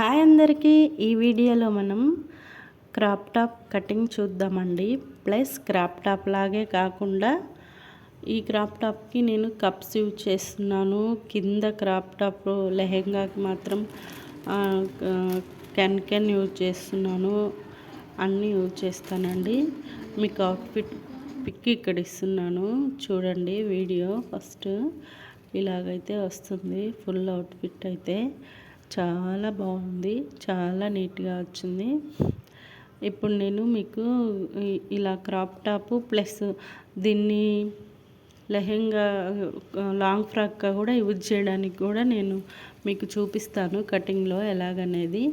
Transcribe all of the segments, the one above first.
Hi అందరికీ. ఈ వీడియోలో మనం క్రాప్ టాప్ కటింగ్ చూద్దామండి. ప్లస్ క్రాప్ టాప్ లాగే కాకుండా ఈ క్రాప్ టాప్కి నేను కప్స్ యూజ్ చేస్తున్నాను. కింద క్రాప్ టాప్ లెహెంగాకి మాత్రం కెన్ కెన్ యూజ్ చేస్తున్నాను. అన్నీ యూజ్ చేస్తానండి. మీకు అవుట్ఫిట్ పిక్ ఇక్కడ ఇస్తున్నాను. చూడండి వీడియో ఫస్ట్. ఇలాగైతే వస్తుంది. ఫుల్ అవుట్ఫిట్ అయితే. చాలా బాగుంది. చాలా నీట్గా వచ్చింది. ఇప్పుడు నేను మీకు ఇలా క్రాప్ టాప్ ప్లస్ దీన్ని లెహెంగా లాంగ్ ఫ్రాక్గా కూడా యూజ్ చేయడానికి కూడా నేను మీకు చూపిస్తాను కటింగ్లో ఎలాగనేది.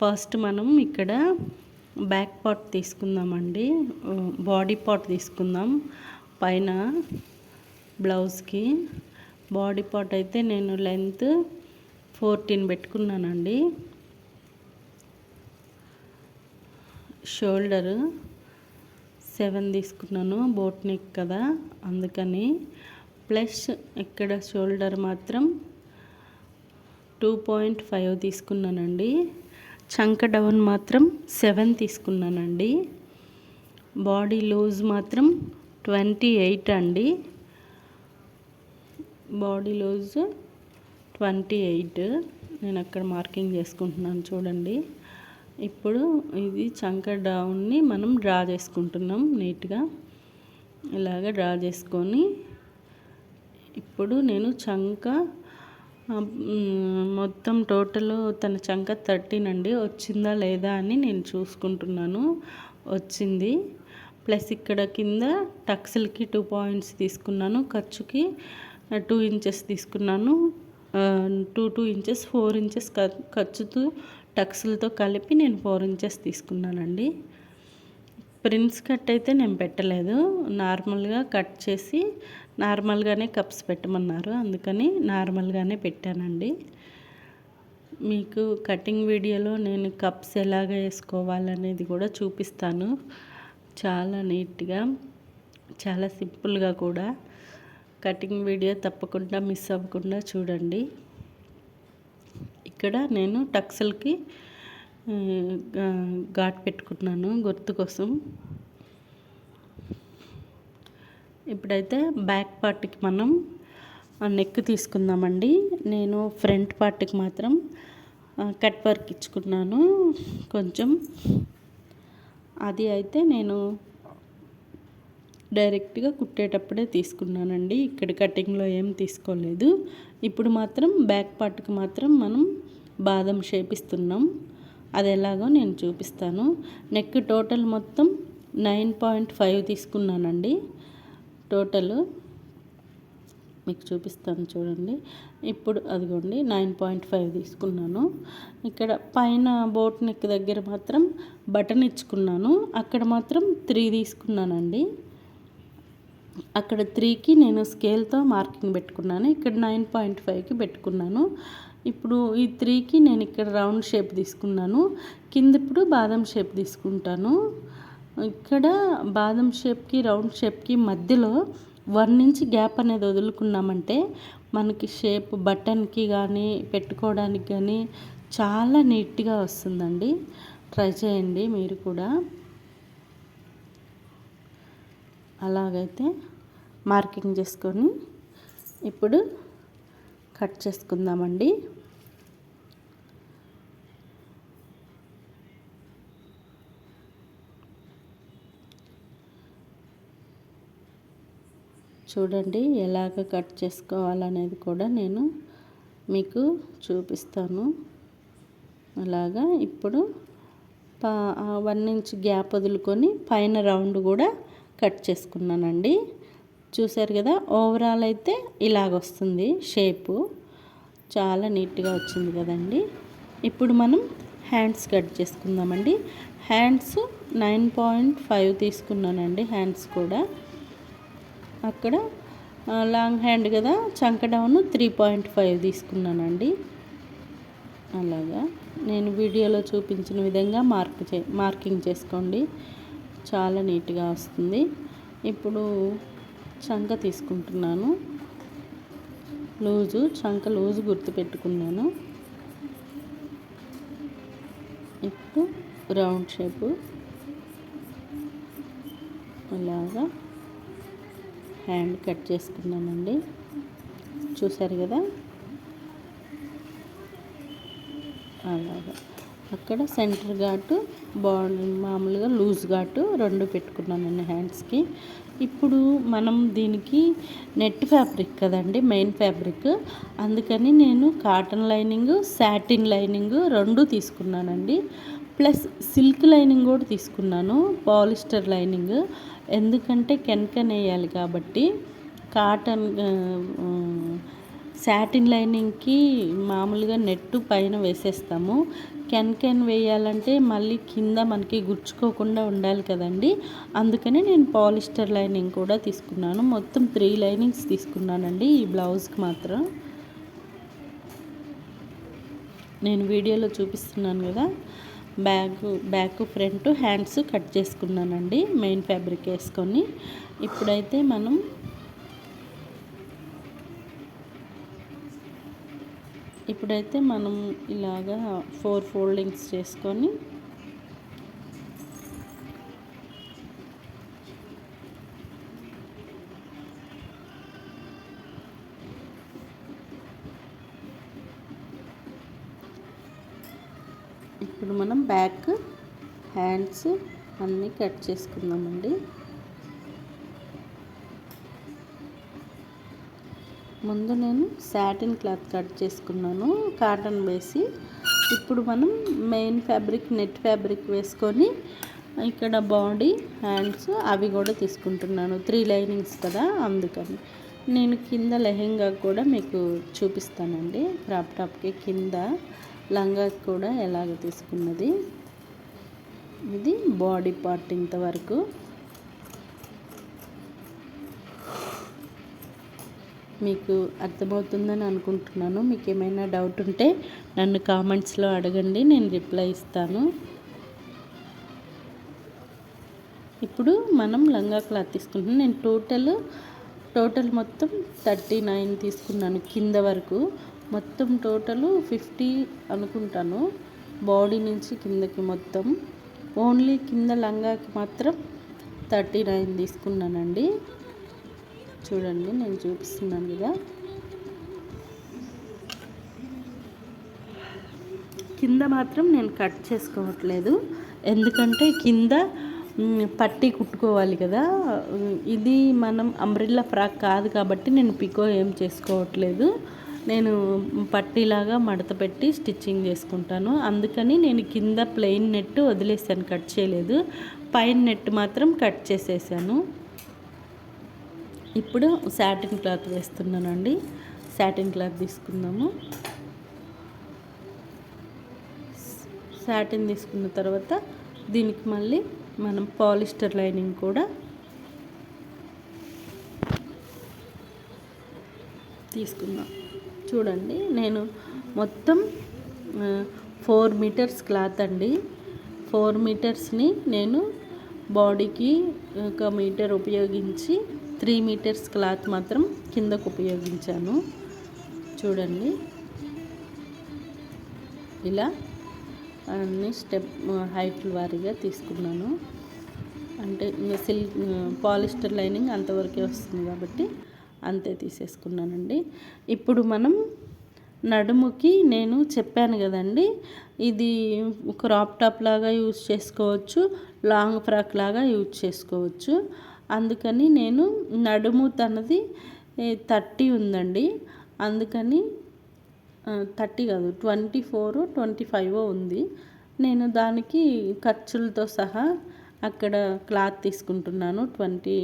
ఫస్ట్ మనం ఇక్కడ బ్యాక్ పార్ట్ తీసుకుందామండి. బాడీ పార్ట్ తీసుకుందాం. పైన బ్లౌజ్కి. బాడీ పార్ట్ అయితే నేను లెంత్ ఫోర్టీన్ పెట్టుకున్నానండి. షోల్డర్ సెవెన్ తీసుకున్నాను బోట్ నెక్ కదా అందుకని. ప్లస్ ఇక్కడ షోల్డర్ మాత్రం టూ పాయింట్ ఫైవ్ తీసుకున్నానండి. చంక డౌన్ మాత్రం సెవెన్ తీసుకున్నానండి. బాడీ లూజ్ మాత్రం ట్వంటీ ఎయిట్ అండి. బాడీ లూజ్ ట్వంటీ ఎయిట్ నేను అక్కడ మార్కింగ్ చేసుకుంటున్నాను చూడండి. ఇప్పుడు ఇది చంక డౌన్ని మనం డ్రా చేసుకుంటున్నాం నీట్గా. ఇలాగ డ్రా చేసుకొని ఇప్పుడు నేను చంక మొత్తం టోటల్ తన చంక థర్టీన్ అండి. వచ్చిందా లేదా అని నేను చూసుకుంటున్నాను. వచ్చింది. ప్లస్ ఇక్కడ కింద టక్స్లకి టూ పాయింట్స్ తీసుకున్నాను. ఖర్చుకి టూ ఇంచెస్ తీసుకున్నాను. Two two inches four inches ఖర్చుతో టక్స్లతో కలిపి నేను ఫోర్ ఇంచెస్ తీసుకున్నానండి. ప్రిన్స్ కట్ అయితే నేను పెట్టలేదు. నార్మల్గా కట్ చేసి నార్మల్గానే కప్స్ పెట్టమన్నారు. అందుకని నార్మల్గానే పెట్టానండి. మీకు కటింగ్ వీడియోలో నేను కప్స్ ఎలాగ వేసుకోవాలనేది కూడా చూపిస్తాను. చాలా నీట్గా చాలా సింపుల్గా కూడా. కటింగ్ వీడియో తప్పకుండా మిస్ అవ్వకుండా చూడండి. ఇక్కడ నేను టక్సల్కి ఘాట్ పెట్టుకున్నాను గుర్తు కోసం. ఇప్పుడైతే బ్యాక్ పార్ట్కి మనం నెక్ తీసుకుందామండి. నేను ఫ్రంట్ పార్ట్కి మాత్రం కట్ వర్క్ ఇచ్చుకున్నాను. కొంచెం అది అయితే నేను డైరెక్ట్గా కుట్టేటప్పుడే తీసుకున్నానండి. ఇక్కడ కటింగ్లో ఏం తీసుకోలేదు. ఇప్పుడు మాత్రం బ్యాక్ పార్ట్కి మాత్రం మనం బాదం షేప్ ఇస్తున్నాం అది ఎలాగో నేను చూపిస్తాను. నెక్ టోటల్ మొత్తం నైన్ పాయింట్ ఫైవ్ తీసుకున్నానండి. టోటల్ మీకు చూపిస్తాను చూడండి. ఇప్పుడు అదిగోండి నైన్ పాయింట్ ఫైవ్ తీసుకున్నాను. ఇక్కడ పైన బోట్ నెక్ దగ్గర మాత్రం బటన్ ఇచ్చుకున్నాను. అక్కడ మాత్రం త్రీ తీసుకున్నానండి. అక్కడ త్రీకి నేను స్కేల్తో మార్కింగ్ పెట్టుకున్నాను. ఇక్కడ నైన్ పాయింట్ ఫైవ్కి పెట్టుకున్నాను. ఇప్పుడు ఈ త్రీకి నేను ఇక్కడ రౌండ్ షేప్ తీసుకున్నాను. కింద ఇప్పుడు బాదం షేప్ తీసుకుంటాను. ఇక్కడ బాదం షేప్కి రౌండ్ షేప్కి మధ్యలో వన్ నుంచి గ్యాప్ అనేది వదులుకున్నామంటే మనకి షేప్ బటన్కి కానీ పెట్టుకోవడానికి కానీ చాలా నీట్గా వస్తుందండి. ట్రై చేయండి మీరు కూడా. అలాగైతే మార్కింగ్ చేసుకొని ఇప్పుడు కట్ చేసుకుందామండి. చూడండి ఎలాగ కట్ చేసుకోవాలనేది కూడా నేను మీకు చూపిస్తాను. అలాగా ఇప్పుడు వన్ ఇంచ్ గ్యాప్ వదులుకొని పైన రౌండ్ కూడా కట్ చేసుకున్నానండి. చూసారు కదా ఓవరాల్ అయితే ఇలాగ వస్తుంది షేపు. చాలా నీట్గా వచ్చింది కదండి. ఇప్పుడు మనం హ్యాండ్స్ కట్ చేసుకుందామండి. హ్యాండ్స్ నైన్ పాయింట్ ఫైవ్ తీసుకున్నానండి హ్యాండ్స్ కూడా. అక్కడ లాంగ్ హ్యాండ్ కదా చంక డౌన్ త్రీ పాయింట్ ఫైవ్ తీసుకున్నానండి. అలాగా. నేను వీడియోలో చూపించిన విధంగా మార్క్ చే మార్కింగ్ చేసుకోండి. చాలా నీట్గా వస్తుంది. ఇప్పుడు చంక తీసుకుంటున్నాను. లూజు చంక లూజు గుర్తు పెట్టుకున్నాను. ఇప్పుడు రౌండ్ షేపు. అలాగా హ్యాండ్ కట్ చేసుకున్నానండి చూసారు కదా? అలాగా. అక్కడ సెంటర్ ఘాటు బాడీ మామూలుగా లూజ్ ఘాటు రెండు పెట్టుకున్నాను నేను హ్యాండ్స్కి ఇప్పుడు మనం దీనికి నెట్ ఫ్యాబ్రిక్ కదండి మెయిన్ ఫ్యాబ్రిక్. అందుకని నేను కాటన్ లైనింగ్ సాటిన్ లైనింగ్ రెండు తీసుకున్నానండి. ప్లస్ సిల్క్ లైనింగ్ కూడా తీసుకున్నాను పాలిస్టర్ లైనింగ్. ఎందుకంటే కెన్కెన్ వేయాలి కాబట్టి కాటన్ శాటిన్ లైనింగ్కి మామూలుగా నెట్టు పైన వేసేస్తాము. కెన్ కెన్ వేయాలంటే మళ్ళీ కింద మనకి గుచ్చుకోకుండా ఉండాలి కదండి. అందుకని నేను పాలిస్టర్ లైనింగ్ కూడా తీసుకున్నాను. మొత్తం త్రీ లైనింగ్స్ తీసుకున్నానండి ఈ బ్లౌజ్కి మాత్రం. నేను వీడియోలో చూపిస్తున్నాను కదా bag back front hands cut చేసుకున్నానండి మెయిన్ ఫ్యాబ్రిక్ వేసుకొని. ఇప్పుడైతే మనం ఇప్పుడైతే మనం ఇలాగా ఫోర్ ఫోల్డింగ్స్ చేసుకొని ఇప్పుడు మనం బ్యాక్ హ్యాండ్స్ అన్నీ కట్ చేసుకుందామండి. ముందు నేను సాటిన్ క్లాత్ కట్ చేసుకున్నాను కాటన్ వేసి. ఇప్పుడు మనం మెయిన్ ఫ్యాబ్రిక్ నెట్ ఫ్యాబ్రిక్ వేసుకొని ఇక్కడ బాడీ హ్యాండ్స్ అవి కూడా తీసుకుంటున్నాను. త్రీ లైనింగ్స్ కదా అందుకని. నేను కింద లెహెంగా కూడా మీకు చూపిస్తానండి. క్రాప్ టాప్కి కింద లంగా కూడా ఎలాగ తీసుకున్నది? ఇది బాడీ పార్ట్ ఇంతవరకు మీకు అర్థమవుతుందని అనుకుంటున్నాను. మీకు ఏమైనా డౌట్ ఉంటే నన్ను కామెంట్స్లో అడగండి నేను రిప్లై ఇస్తాను. ఇప్పుడు మనం లంగా క్లాత్ తీసుకుంటున్నాం. నేను టోటల్ టోటల్ మొత్తం థర్టీ నైన్ తీసుకున్నాను కింద వరకు. మొత్తం టోటల్ ఫిఫ్టీ అనుకుంటాను. బాడీ నుంచి కిందకి మొత్తం. ఓన్లీ కింద లంగాకి మాత్రం థర్టీ నైన్ తీసుకున్నానండి. చూడండి నేను చూపిస్తున్నాను కదా. కింద మాత్రం నేను కట్ చేసుకోవట్లేదు. ఎందుకంటే కింద పట్టి కుట్టుకోవాలి కదా. ఇది మనం అంబ్రిల్లా ఫ్రాక్ కాదు కాబట్టి నేను పికో ఏం చేసుకోవట్లేదు. నేను పట్టీలాగా మడత పెట్టి స్టిచ్చింగ్ చేసుకుంటాను. అందుకని నేను కింద ప్లెయిన్ నెట్ వదిలేసాను కట్ చేయలేదు. పైన నెట్ మాత్రం కట్ చేసేసాను. ఇప్పుడు శాటిన్ క్లాత్ వేస్తున్నానండి. శాటిన్ క్లాత్ తీసుకుందాము. సాటిన్ తీసుకున్న తర్వాత దీనికి మళ్ళీ మనం పాలిస్టర్ లైనింగ్ కూడా తీసుకుందాం. చూడండి నేను మొత్తం ఫోర్ మీటర్స్ క్లాత్ అండి. ఫోర్ మీటర్స్ని నేను బాడీకి ఒక మీటర్ ఉపయోగించి త్రీ మీటర్స్ క్లాత్ మాత్రం కిందకు ఉపయోగించాను. చూడండి. ఇలా అన్ని స్టెప్ హైట్ వారీగా తీసుకున్నాను. అంటే సిల్క్ పాలిస్టర్ లైనింగ్ అంతవరకే వస్తుంది కాబట్టి అంతే తీసేసుకున్నానండి. ఇప్పుడు మనం నడుముకి నేను చెప్పాను కదండి ఇది క్రాప్ టాప్ లాగా యూజ్ చేసుకోవచ్చు లాంగ్ ఫ్రాక్ లాగా యూజ్ చేసుకోవచ్చు. అందుకని నేను నడుము తనది థర్టీ ఉందండి. అందుకని థర్టీ కాదు ట్వంటీ ఫోర్ ట్వంటీ ఫైవ్ ఉంది. నేను దానికి ఖర్చులతో సహా అక్కడ క్లాత్ తీసుకుంటున్నాను. ట్వంటీ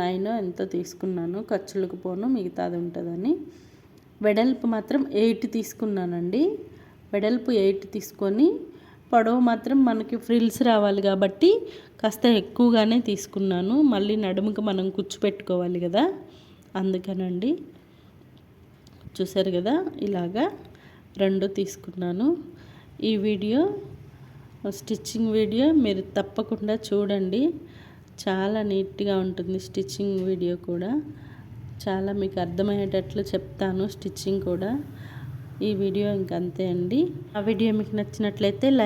నైన్ ఎంతో తీసుకున్నాను ఖర్చులకు పోను మిగతాది ఉంటుందని. వెడల్పు మాత్రం ఎయిట్ తీసుకున్నానండి. వెడల్పు ఎయిట్ తీసుకొని పొడవు మాత్రం మనకి ఫ్రిల్స్ రావాలి కాబట్టి కాస్త ఎక్కువగానే తీసుకున్నాను. మళ్ళీ నడుముకి మనం కూర్చోపెట్టుకోవాలి కదా. అందుకనండి. చూసారు కదా? ఇలాగా రెండు తీసుకున్నాను. ఈ వీడియో స్టిచ్చింగ్ వీడియో మీరు తప్పకుండా చూడండి. చాలా నీట్గా ఉంటుంది స్టిచ్చింగ్ వీడియో కూడా. చాలా మీకు అర్థమయ్యేటట్లు చెప్తాను స్టిచ్చింగ్ కూడా. ఈ వీడియో ఇంకంతే అండి. ఆ వీడియో మీకు నచ్చినట్లయితే లైక్